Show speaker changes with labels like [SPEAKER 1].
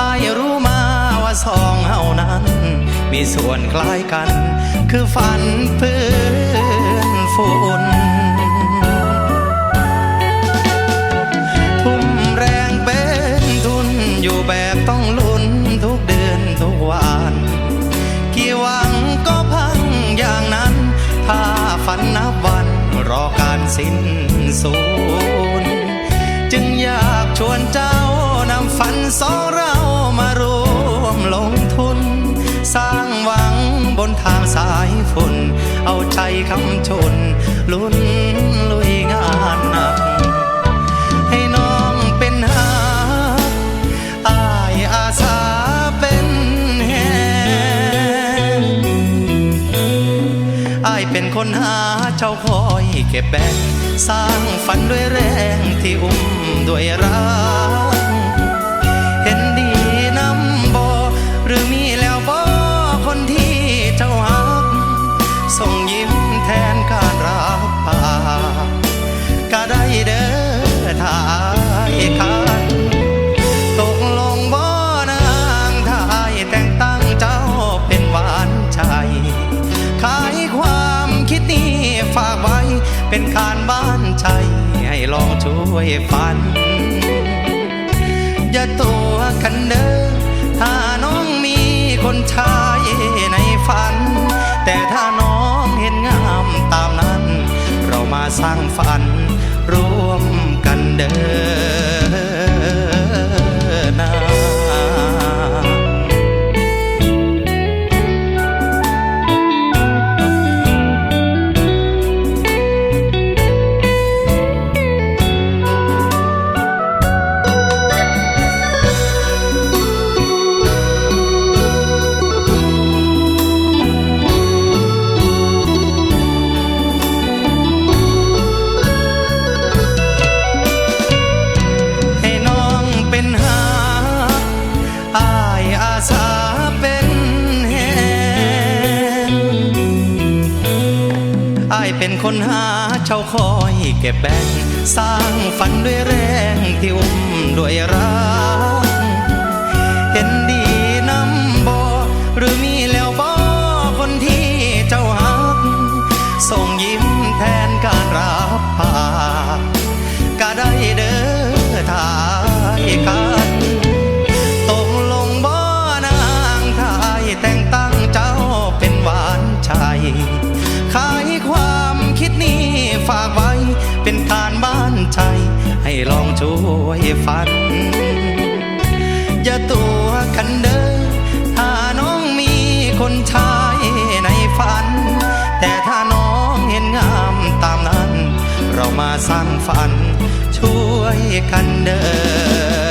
[SPEAKER 1] อายรู้มาว่าสองเฮานั้น มีส่วนคล้ายกัน คือฝันเพื่อนฝุ่นทุ่มแรงเป็นทุนอยู่แบบต้องลุ้นทุกเดือนทุกวันกี่หวังก็พังอย่างนั้น ถ้าฝันนับวันรอการสิ้นสูญจึงอยากชวนเจ้านำฝันสองเราายฝนเอาใจคำชน ลุ้นลุยงานหนัก ให้น้องเป็นหาอายอาสาเป็นแหงอายเป็นคนหาเจ้าคอยเก็บแบ่งสร้างฝันด้วยแรงที่อุ้มด้วยรัก คานการบ้านใจให้ลองช่วยฝัน อย่าตัวกันเด้อถ้าน้องมีคนชายในฝัน แต่ถ้าน้องเห็นงามตามนั้น เรามาสร้างฝันร่วมกันเด้อ เป็นคนหาเช่าคอยเก็บแบ่งสร้างฝันด้วยแรงที่อุ้มด้วยรักเห็นดีนำบอหรือมีแล้วบอคนที่เจ้าหักส่งยิ้มแทนการรับปา ยฝัน อย่าตัวกันเด้อถ้าน้องมีคนชายในฝัน แต่ถ้าน้องเห็นงามตามนั้น เรามาสร้างฝันช่วยกันเด้อ